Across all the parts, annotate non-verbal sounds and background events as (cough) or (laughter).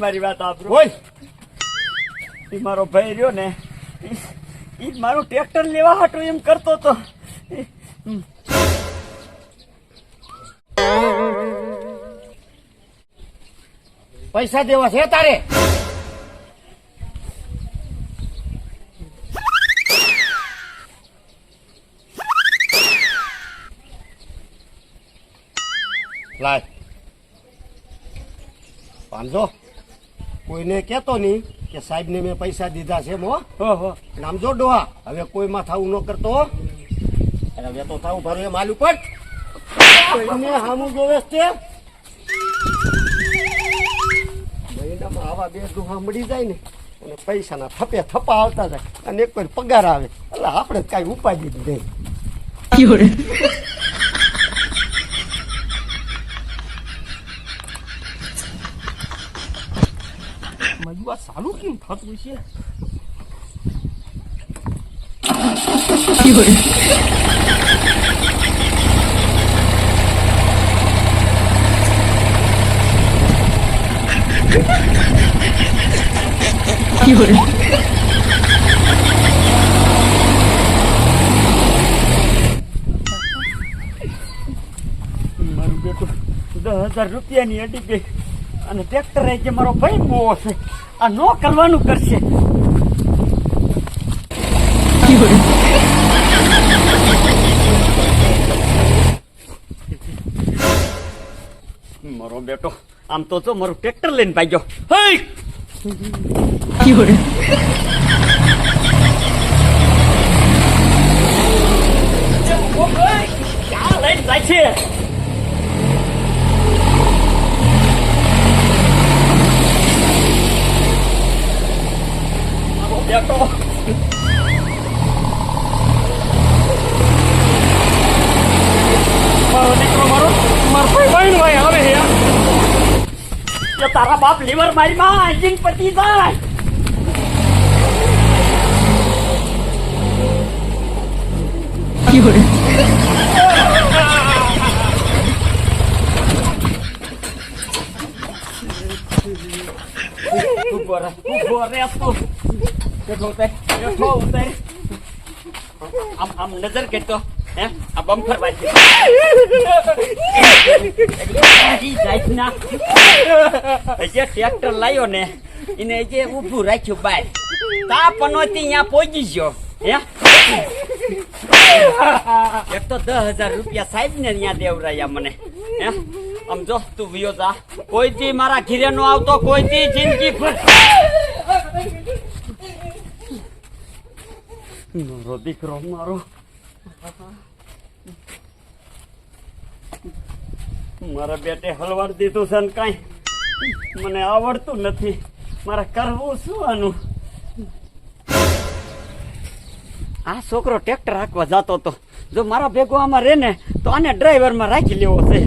મારી વાત આપરો હોય મારો ભાઈ રહ્યો ને ઈ મારું ટ્રેક્ટર લેવા હાટું એમ કરતો તો પૈસા દેવા છે તારે? કહેતો નહીં કે સાહેબને મેં પૈસા દીધા છે મો હો. હો નામ જો ડોહા હવે કોઈમાં થાવું ન કરતો હવે તો થાવું ભરું એ માલ ઉપર. કોઈને હામું જોવે છે. મહિનામાં આવા બે દુહા મળી જાય ને અને પૈસાના થપે થપા આવતા જાય. અને એક પગાર આવે. એટલે આપણે કાંઈ ઉપાધિ જ નહીં. (laughs) મજુઆ સારું કેમ થતું છે મારું બેટું દસ હજાર રૂપિયાની અડી ગઈ. અને ટ્રેક્ટરે જે મારો ભાઈ મોવો છે, આ નો કરવાનું કરશે. મારો બેટો, આમ તો જો મારું ટ્રેક્ટર લઈને ભાગ્યો. હે લઈને જાય છે? મારો મારો ભાઈ ભાઈ આવે એ તારા બાપ લીવર મારી માં એન્જિન પતી જાય. ઊભો રહે ઊભો રહે તું. બેઠો ઉતાર બેઠો ઉતાર. આમ આમ નજર કરતો હે? આ બમ્ફર બાજી જાય ના. જે ટ્રેક્ટર લાયો ને, એને જે ઊભું રાખ્યું બાર. તા પનોતી અહીંયા પહોંચી ગયો. હે? એક તો દસ હજાર રૂપિયા સાહેબ ને અહીંયા દેવરાયા મને. હે? આમ જો, તું વિયો જા. કોઈ દી મારા ઘીરે નો આવતો, કોઈ દી જિંદગી ભર. મારો દીકરો, મારો. મારા બેટે હલવાડ દીધું છે ને કાંઈ મને આવડતું નથી. મારે કરવું શું આનું? આ છોકરો ટ્રેક્ટર રાખવા જતો હતો. જો મારા ભેગો આમાં રહે ને તો આને ડ્રાઈવરમાં રાખી લેવો છે.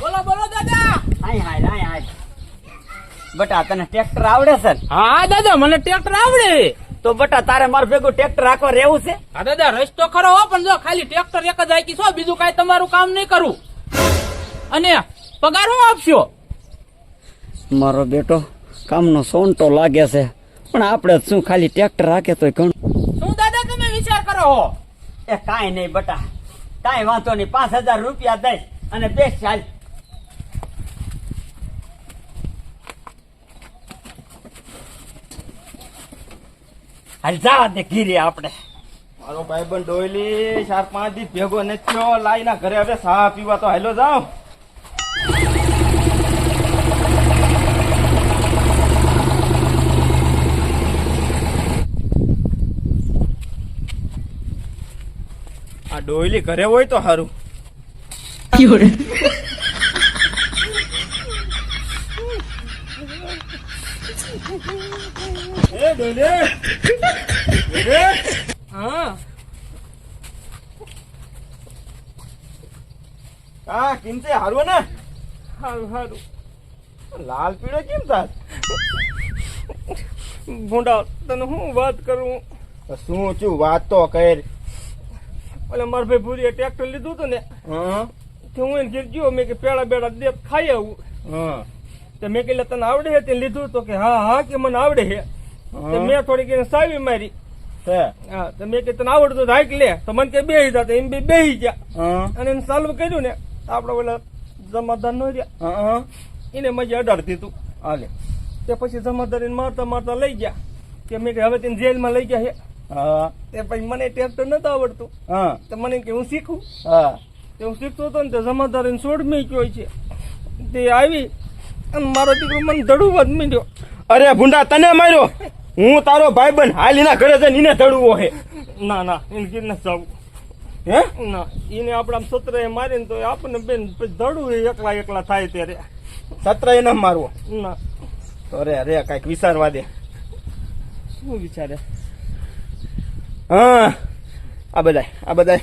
બોલો બોલો દાદા. હાય હાય હાય હાય. બટા તને ટ્રેક્ટર આવડે છે હા દાદા મને ટ્રેક્ટર આવડે. તો બટા તારે મારું ભેગું ટ્રેક્ટર રાખવા રહેવું છે? હા દાદા રસ્તો ખરો હો પણ જો ખાલી ટ્રેક્ટર એક જ આકી છો બીજું કાંઈ તમારું કામ નહીં કરું. અને પગાર હું આપશો? મારો બેટો કામનો સોંટો લાગે છે પણ આપણે શું ખાલી ટ્રેક્ટર રાખે તોય ઘણું. શું દાદા તમે વિચાર કરો હો? એ કાંઈ નહીં બટા કાંઈ વાંધો નહીં પાંચ હજાર રૂપિયા દઈશ અને બેસ ચાલ. હાલ જવા ને ઘીરે આપણે. મારો ભાઈબંધ ડોયલી ચાર પાંચ દી ભેગો ને થયો. લાઈના ઘરે હવે સા પીવા તો હાલો જાઓ. આ ડોયલી ઘરે હોય તો સારું (laughs) એ ડોયલી! હા. હા કિંમતે હારું ને? હારું હારું. લાલ પીળો કેમ થાત? ભૂંડા તને હું વાત કરું? શું છું વાત તો કર. ઓલે મારા ભાઈ ભૂરીએ ટ્રેક્ટર લીધું હતું ને તે હું એને ઘેર ગયો મેં કે પેડા બેડા દે ખાઈ આવું. તે મેં કે તને આવડે છે તે લીધું તો કે હા હા કે મને આવડે છે તે મેં થોડીક એને સાવી મારી. મેં કે તને આવડતું તો હાઈક લે. તો મને કે બેહી જા તો એમ બે બેહી ગયા. અને એને કર્યું ને આપડે ઓલા જમાદાર નો રહ્યા. એને મજા અઢાર દીધું હાલે. તે પછી જમાદાર એને મારતા મારતા લઈ ગયા. કે મેં કે હવે તેને જેલમાં લઈ ગયા છે તે પછી મને ટ્રેક્ટર નતું આવડતું. તો મને કે હું શીખું. તે હું શીખતો હતો ને તે જમાદાર એને છોડ મૂક્યો છે. તે આવી અને મારો દીકરો મને ધડુવા જ મીડ્યો. અરે ભૂંડા તને માર્યો? હું તારો ભાઈ બન હાલ એના ઘરે જઈને એને ધડવો હે. ના ના એને ગીર ન જવું. હે? ના એને આપણા સત્ર એ મારીને તો આપણને બેન ધડવું એકલા એકલા થાય ત્યારે. સત્ર એને મારવો. ના. અરે રે કંઈક વિચારવા દે. શું વિચારે? હા આ બધાય આ બધાય.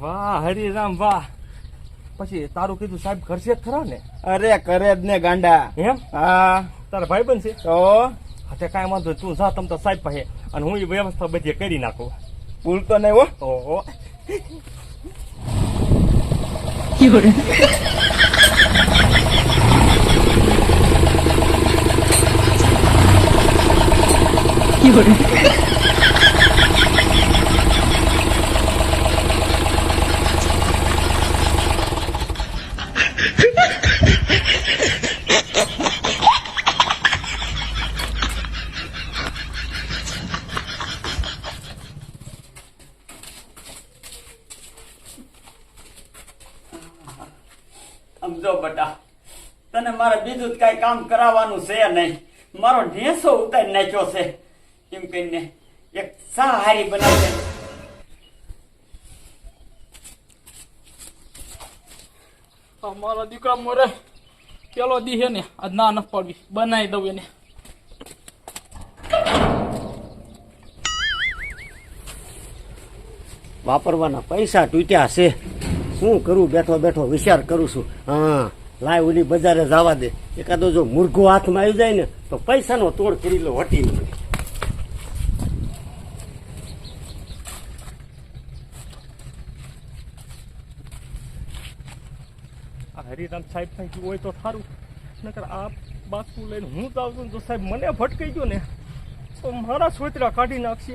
વાહ હરિરામ વાહ. પછી તારું કીધું સાહેબ કરશે જ ખરા ને? અરે કરે જ ને ગાંડા. એમ? હા. તારા ભાઈ બનશે તો? હા કાંઈ વાંધો નહીં. તું જા તમ તો સાહેબ પાસે. અને હું એ વ્યવસ્થા બધી કરી નાખું. ભૂલતો નહીં હો. ઓહો. સમજો બટા તને મારે બીજું જ કઈ કામ કરાવવાનું છે નહીં. મારો ઢેસો ઉતારી નાખ્યો છે. એમ કહીને એક સા હારી બનાવી મારા દીકરા મોરે પેલો દી હે ને આજ ના ન પડવી બનાવી દઉં એને. વાપરવાના પૈસા તૂટ્યા છે. શું કરું? બેઠો બેઠો વિચાર કરું છું. હા. લાય ઓલી બજારે જવા દે. એકાદો જો મુરઘો હાથમાં આવી જાય ને, તો પૈસાનો તોડ કરી લો હટી હરિરામ સાહેબ પાસે હોય તો સારું. નકર આ બાસ્કુ લઈને હું જ ને તો સાહેબ મને ભટકાઈ ગયો ને. તો મારા સોતરા કાઢી નાખશે.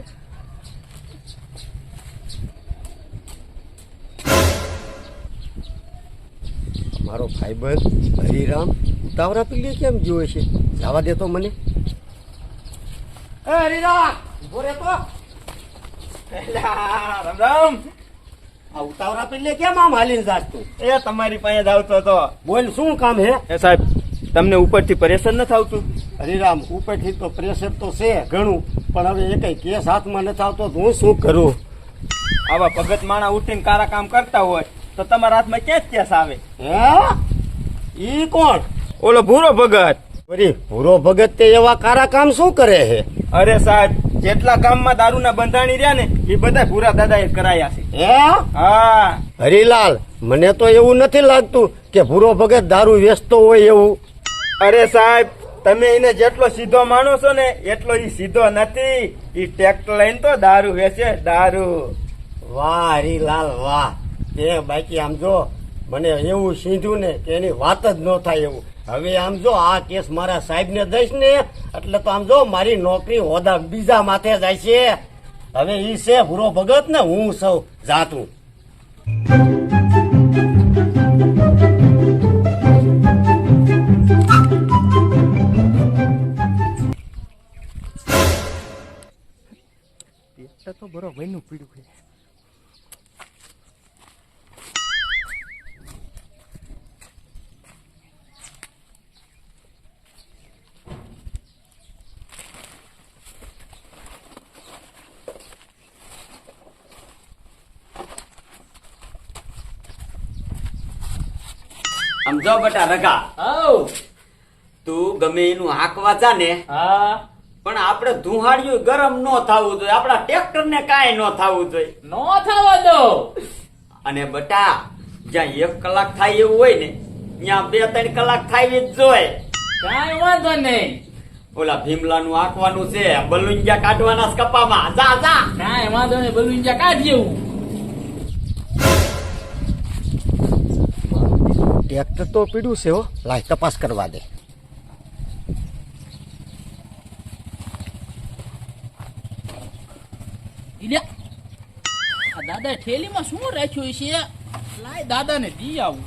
મારો ભાઈબંધ હરિરામ ઉતાવળા પીલે કેમ જોવે છે? જવા દેતો મને. એ હરિરામ ઊભો રહેતો. તો રામ રામ. આ ઉતાવળા પીલે કેમ આમ હાલીને જાસ એ તમારી પાસે આવતો હતો. બોલ શું કામ હે? એ સાહેબ તમને ઉપરથી પરેશાન નથી આવતું? હરિરામ ઉપરથી તો પ્રેશર તો છે ઘણું પણ હવે એ કઈ કેસ હાથમાં નથી આવતો તો હું શું કરું? આવા ભગત માણા ઉઠીને કારા કામ કરતા હોય તો તમારા હાથમાં કેસ કેસ આવે? હે? ઈ કોણ? ઓલો ભૂરો ભગત. વળી ભૂરો ભગત તે એવા કારા કામ શું કરે છે? અરે સાહેબ જેટલા કામમાં દારૂના બંધાણી રહ્યા ને એ બધા ભૂરા દાદાએ કરાયા છે. હા? હરિલાલ મને તો એવું નથી લાગતું કે ભૂરો ભગત દારૂ વેચતો હોય એવું. અરે સાહેબ તમે એને જેટલો સીધો માનો છો ને એટલો ઈ સીધો નથી. ઈ ટેક્ટર લઈને તો દારૂ વેચે દારૂ. વાહ હરિલાલ વાહ. તે બાકી આમ જો, મને એવું સીધું ને કે એની વાત જ ન થાય એવું. હવે આમ જો, આ કેસ મારા સાહેબ ને દઈશ ને, એટલે તો આમ જો, મારી નોકરી હોદા બીજા માથે જાય છે. હવે ઈ છે ભૂરો ભગત ને હું સૌ જાતું. તો બરોબરનું પીડ્યું સમજો બટા રગા. તું ગમે એનું હાંકવા જા ને હા. પણ આપણે ધુહાડિયું ગરમ નો થવું જોઈએ. આપણા ટ્રેક્ટર ને કાંઈ નો થવું જોઈએ. નો થવા દો. અને બટા જ્યાં એક કલાક થાય એવું હોય ને ત્યાં બે ત્રણ કલાક થાય જ જોઈએ કાંઈ વાંધો નહીં. ઓલા ભીમલાનું આંકવાનું છે બલુંજા કાઢવાના કપામાં. જા જા. કાંઈ વાંધો નહીં બલુંજા કાઢી એવું ટ્રેક્ટર તો પીડ્યું છે હો. લાય તપાસ કરવા દે. દાદા ઠેલીમાં શું રાખ્યું છે? લાય દાદાને દી આવું.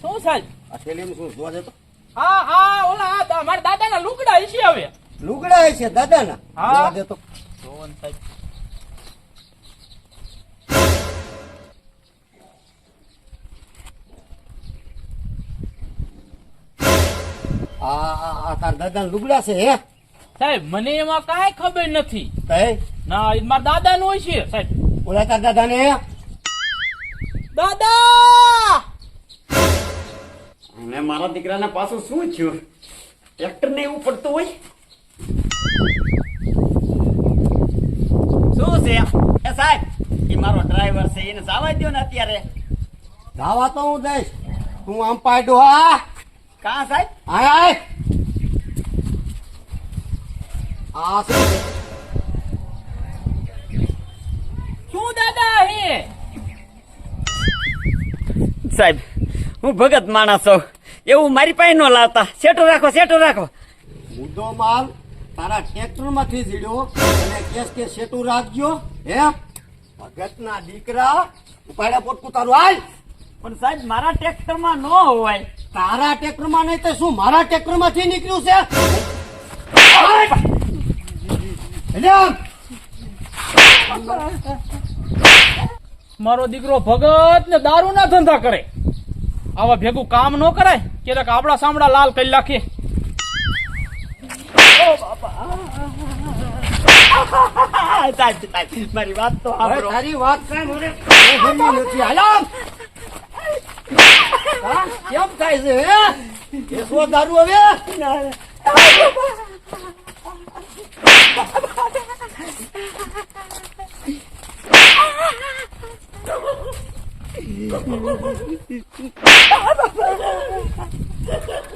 શું સાહેબ? આ થેલીમાં શું જોવા દે હા હા ઓલા આ દા- મારા દાદાના લુગડા છે હવે. લુગડા છે દાદાના? હા. જોવા દે જોવન સાહેબ. આ તાર દાદાના લુગડા છે હે? સાહેબ મને એમાં કાંઈ ખબર નથી. ના એ મારા દાદાનું હોય છે સાહેબ. ઓલા તાર દાદાને દાદા! અને મારા દીકરાને પાછું શું થયું? ટ્રેક્ટર ને એવું પડતું હોય? શું છે? એ સાહેબ એ મારો ડ્રાઈવર છે એને જવા દો ને અત્યારે. જવા તો હું દઈશ તું આમ પાડ્યો હા? કાં સાહેબ આય આય આ શું શું દાદા હે સાહેબ હું ભગત માણસ છું એવું મારી પાસે ન લાવતા. સેટો રાખો સેટો રાખો. મુદ્દો માલ તારા ટ્રેક્ટરમાંથી જીડ્યો અને કેસ કે સેટું રાખજો હે? ભગતના દીકરા ઉપાડ્યા પોટકું તારું આય પણ સાહેબ મારા ટ્રેક્ટરમાં ન હોય તારા ટ્રેક્ટરમાં નહીં તો શું મારા ટ્રેક્ટરમાંથી નીકળ્યું છે? મારો દીકરો ભગત ને દારૂ ના ધંધા કરે. આવા ભેગું કામ ન કરાય ક્યારેક આપડા સામડા લાલ કરી નાખીએ. મારી વાત તો હવે તારી વાત કઈ નથી. હાલ? કેમ થાય છે હે? એસો દારૂ હવે? Ha ha ha ha!